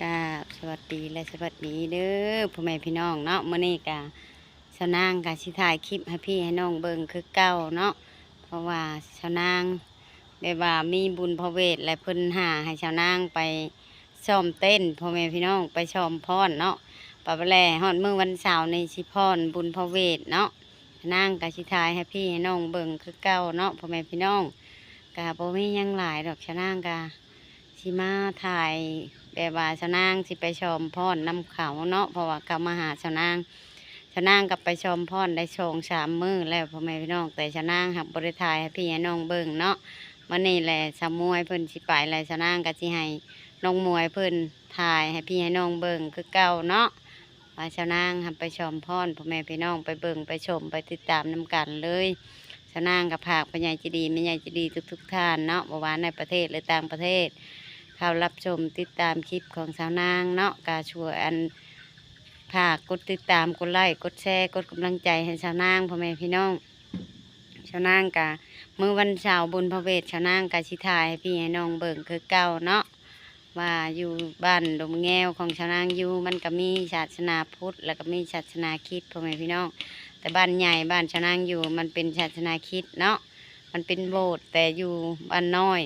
กาบสวัสดีและสวัสดีเด้อพ่อแม่พี่น้องเนาะมื้อนี้กะชาวนางกะสิถ่ายคลิปให้พี่ให้น้องเบิ่งคือเก่าเนาะเพราะว่าชาวนางแบบว่ามีบุญพระเวทและเพิ่นหาให้ชาวนางไปซ้อมเต้นพ่อแม่พี่น้องไปชมพรเนาะปะแลฮอดมื้อวันเสาร์ในสิพรบุญพระเวทเนาะชาวนางกะสิถ่ายให้พี่ให้น้องเบิ่งคือเก่าเนาะพ่อแม่พี่น้องกะบ่มียังหลายดอกชาวนางกะสิมาถ่าย แบบว่าชาวนางสิไปชมพรนำเขาเนาะเพราะว่าเขามาหาชาวนางชาวนางกับไปชมพรได้ชงสามมือแล้วพ่อแม่พี่น้องแต่ชาวนางหับบริทายให้พี่ให้น้องเบิ่งเนาะวันนี้แหละสามมวยเพิ่นสิไปแล้วชาวนางก็สิให้น้องมวยเพิ่นถ่ายให้พี่ให้น้องเบิ่งคือเก่าเนาะว่าชาวนางหับไปชมพรพ่อแม่พี่น้องไปเบิ่งไปชมไปติดตามนำกันเลยชาวนางกับผากปัญญาจีดีแม่ใหญ่จีดีทุก ๆท่านเนาะบ่ว่าในประเทศหรือต่างประเทศ เข้ารับชมติดตามคลิปของสาวนางเนาะกาช่วอันฝากกดติดตามกดไลค์กดแชร์กดกำลังใจให้สาวนางพ่อแม่พี่น้องสาวนางกะมือวันเสาร์บุญพระเวทสาวนางกะชิทายให้พี่ให้น้องเบิ่งคือเก่าเนาะว่าอยู่บ้านดมแง้วของสาวนางอยู่มันก็มีศาสนาพุทธ แล้วก็มีศาสนาคริดพ่อแม่พี่น้อง แต่บ้านใหญ่บ้านสาวนางอยู่มันเป็นศาสนาคริดเนาะมันเป็นโบสถ์แต่อยู่บ้านน้อย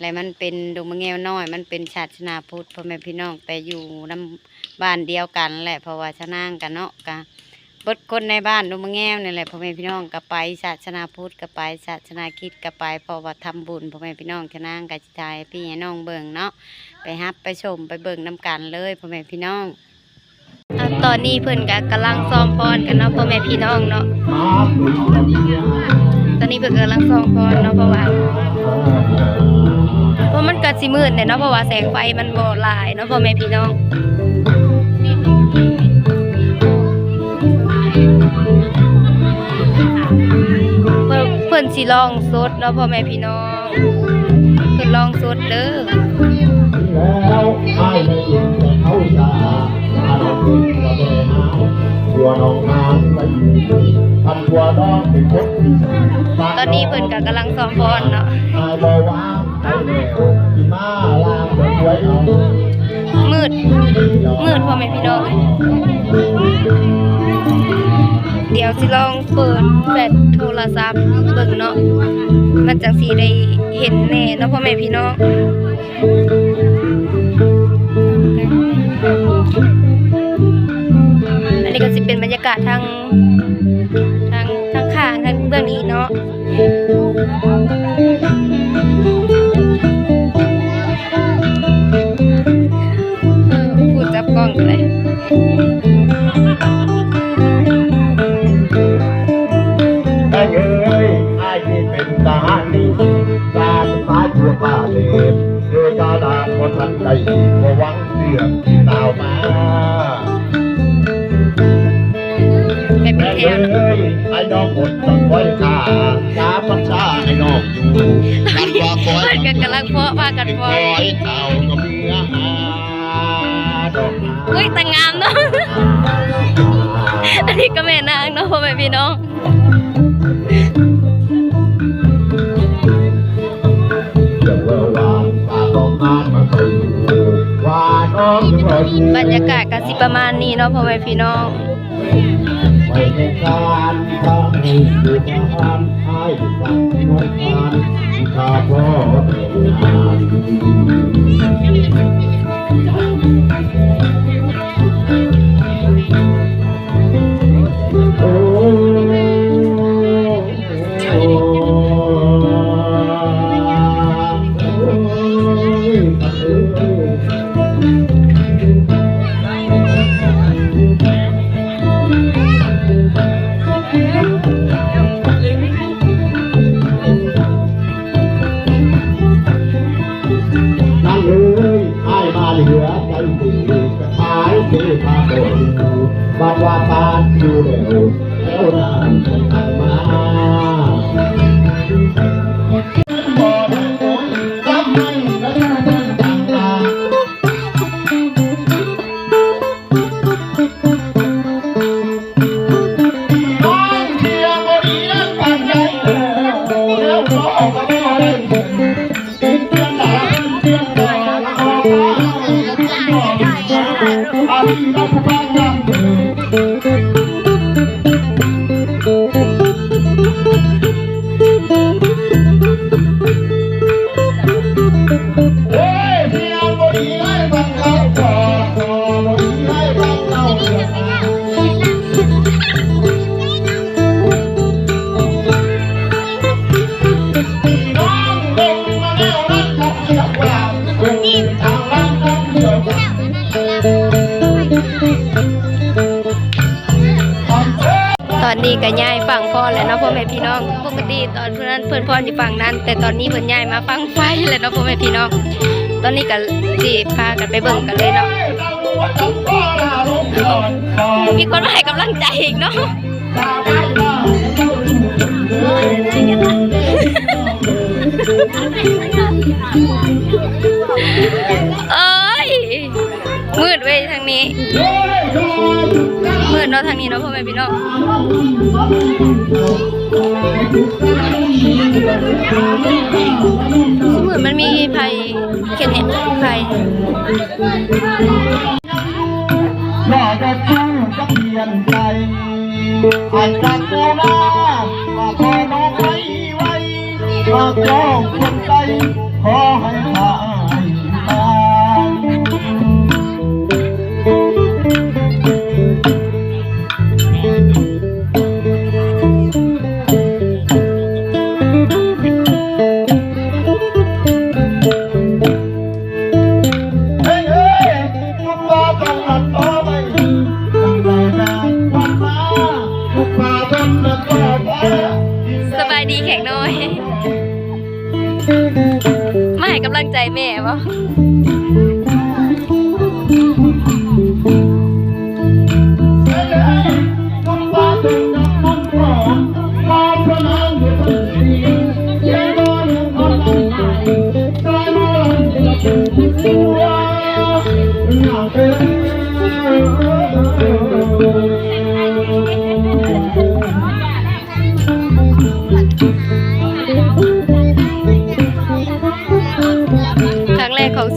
และมันเป็นดงมะเงวน้อย มันเป็นศาสนาพุทธพ่อแม่พี่น้องแต่อยู่น้ำบ้านเดียวกันแหละเพราะว่าชนางกันเนาะกะเบดคนในบ้านดงมะเงวนี่แหละพ่อแม่พี่น้องก็ไปศาสนาพุทธก็ไปศาสนาคิดก็ไปเพราะว่าทำบุญพ่อแม่พี่น้องชะนางกะจิตายพี่ให้น้องเบิ่งเนาะไปฮับไปชมไปเบิ่งน้กันเลยพ่อแม่พี่น้องตอนนี้เพิ่อนก็กำลังซ้อมพรกันเนาะพ่อแม่พี่น้องเนาะตอนนี้เพิ่อนกำลังซ้อมพรเนาะเพราะว่า เพราะมันเก็สิมืดเนี่ยเนาะเพราะว่าแสงไฟมันบ่หลายเนาะพ่อแม่พี่น้องเพิ่นเพิ่นสิลองสดเนาะพ่อแม่พี่น้องเพิ่นลองสดเด้อ ล้วให้ไม่ยินแต่เขาสาอารมณ์เป็นกระเบนตัวน้องน้ำไปทำตัวน้องเป็นคนที่ตอนนี้เพิ่อนก็กำลังซ้อมพรเนาะอาบอว่าไปแล้วที่มาลางเดินไว้เอามืด มืดพ่อแม่พี่น้อง เดี๋ยวสิลองเปิดแบตโทรศัพท์เบิ่งเนาะ มันจังสิได้เห็นแน่เนาะพ่อแม่พี่น้อง สิเป็นบรรยากาศทางทางทางข้างทางเบื้องนี้เนาะพูดจับกล้องเลยได้เอ้ยไอ้นี่เป็นทหารนี่ตาตาตัวป่าเลยเรือจาดาคนทันใจหวังเสื่อมที่ตา อ้น้องอยู่กันว่าคอยเพื่อนกันกำลังเพาะพากันคเพาะอยเต่ากับเนื้อหาดอกไม้อุ้ยแต่งงามเนาะอันนี้ก็แม่นางเนาะพ่อแม่พี่น้องเดี๋ยวว่าวานตาต้องงานมาไปวานอ้อมถึงเราอยู่บรรยากาศก็สิประมาณนี้เนาะพ่อแม่พี่น้อง ไม่ต้องการทำให้ดูงานให้ฟังหน่วยงานข้าพ่อเป็นงาน ม ตอนนี้ก็ย้ายฝั่งพ่อแล้วเนาะพ่อแม่พี่น้อง ปกติตอนเพื่อนเพื่อนพ่ออยู่ฝั่งนั้น แต่ตอนนี้เพิ่อนย้ายมาฝั่งไฟแล้วเนาะพ่อแม่พี่น้อง ตอนนี้ก็สิพากันไปเบิ่งกันเลยเนาะมีคนมาให้กำลังใจอีกเนาะเอ้ยมืดเว้ยทางนี้ เนาะทางนี้เนาะพ่อแม่พี่น้องเหมือนมันมีภัยเขียนเนี่ยภัยอยาจะสู้งจะเปลี่ยนใจอาจจะโกนามาขอยน้องไว้ไว้มาจอง ยดีแข็งน้อยมาให้กำลังใจแม่ป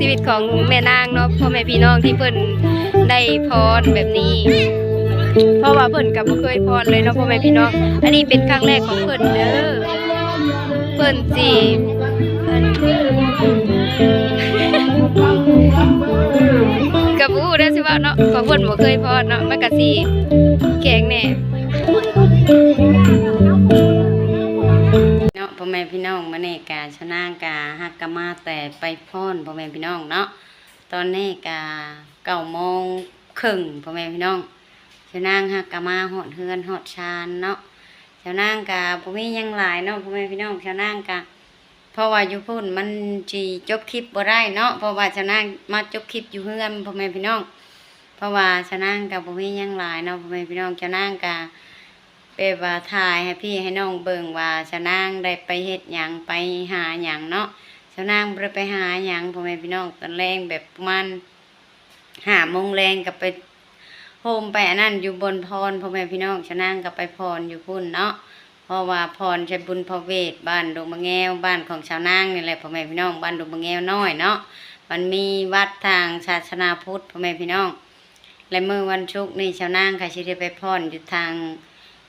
ชีวิตของแม่นางเนาะพ่อแม่พี่น้องที่เพิ่นได้พรแบบนี้ เพราะว่าเพิ่นกับบ่เคยพรเลยเนาะพ่อแม่พี่น้อง อันนี้เป็นครั้งแรกของเพิ่นเด้อเพิ่นสิกับอู้ได้อสิว่าเนาะของเพิ่นบ่เคยพรเนาะมันก็สิ กกะมาแต่ไปพรพ่อแม่พี่น้องเนาะตอนนี้กาเก้าโมงครึ่งพ่อแม่พี่น้องชนางฮักกะมาฮอดเฮือนฮอดชานเนาะชาวนางกะบ่มียังหลายเนาะพ่อแม่พี่น้องชาวนางกะเพราะว่าอยู่พุ่นมันสิจบคลิปบ่ได้เนาะเพราะว่าชาวนางมาจบคลิปอยู่เฮือนพ่อแม่พี่น้อง เพราะว่าชาวนางกะบ่มียังหลายเนาะพ่อแม่พี่น้องชาวนางกะไปว่าถ่ายให้พี่ให้น้องเบิ่งว่าชาวนางได้ไปเฮ็ดหยังไปหาหยังเนาะ ชาวนางได้ไปหาหยังพ่อแม่พี่น้องตอนแรงแบบประมาณ5โมงแรงก็ไปโฮมไปอันนั้นอยู่บนพรพ่อแม่พี่น้องชะนางกับไปพรอยู่พุ่นเนาะเพราะว่าพรใช้บุญพระเวทบ้านดงมะแงวบ้านของชาวนางนี่แหละพ่อแม่พี่น้องบ้านดงมะแงวน้อยเนาะมันมีวัดทางศาสนาพุทธพ่อแม่พี่น้อง และเมื่อวันชุกนี่ชาวนางก็สิได้ไปพรอยู่ทาง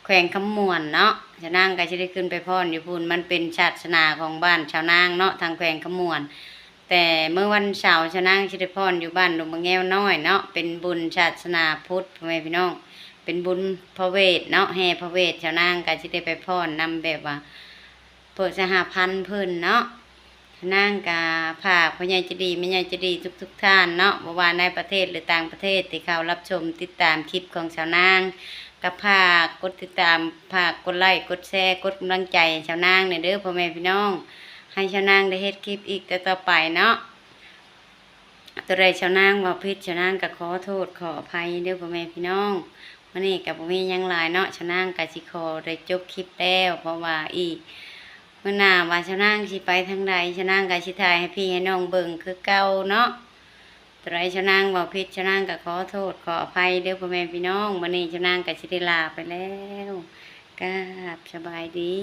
แขวงคำมวนเนาะชาวนางก็สิได้ขึ้นไปพรอยู่พุนมันเป็นศาสนาของบ้านชาวนางเนาะทางแขวงคำมวน แต่เมื่อวันเสาร์ชาวนางชิดพรอยู่บ้านดงมะแงวน้อยเนาะเป็นบุญศาสนาพุทธพ่อแม่พี่น้อง เป็นบุญพระเวทเนาะแห่พระเวทชาวนางก็ชิได้ไปพรนำแบบว่าเปิดสหพันธ์เพิ่นเนาะ นางกาภาคพญาจะดีแม่ยายจะดีทุกทุกท่านเนาะบ่ว่าในประเทศหรือต่างประเทศที่เขารับชมติดตามคลิปของชาวนางก็ภาคกดติดตามภาคกดไลค์กดแชร์กดกำลังใจชาวนางเนี่ยเด้อพ่อแม่พี่น้อง ให้ชาวนางได้เฮ็ดคลิปอีกแต่ต่อไปเนาะตัวใดชาวนางว่าพิษชาวนางก็ขอโทษขออภัยเด้อพ่อแม่พี่น้องวันนี้กับพ่อแมีหยังลายเนาะชาวนางก็สิขอได้จบคลิปแล้วเพราะว่าอีก มื่อหน้าว่าชาวนางสิไปทางใดชาวนางกับชิทายให้พี่ให้น้องเบิ่งคือเก่าเนาะตรายชาวนางบอกพิษชาวนางกับขอโทษขออภัยเด้อพ่อแม่พี่น้องวันนี้ชาวนางกับชิไดลาไปแล้วกราบสบายดี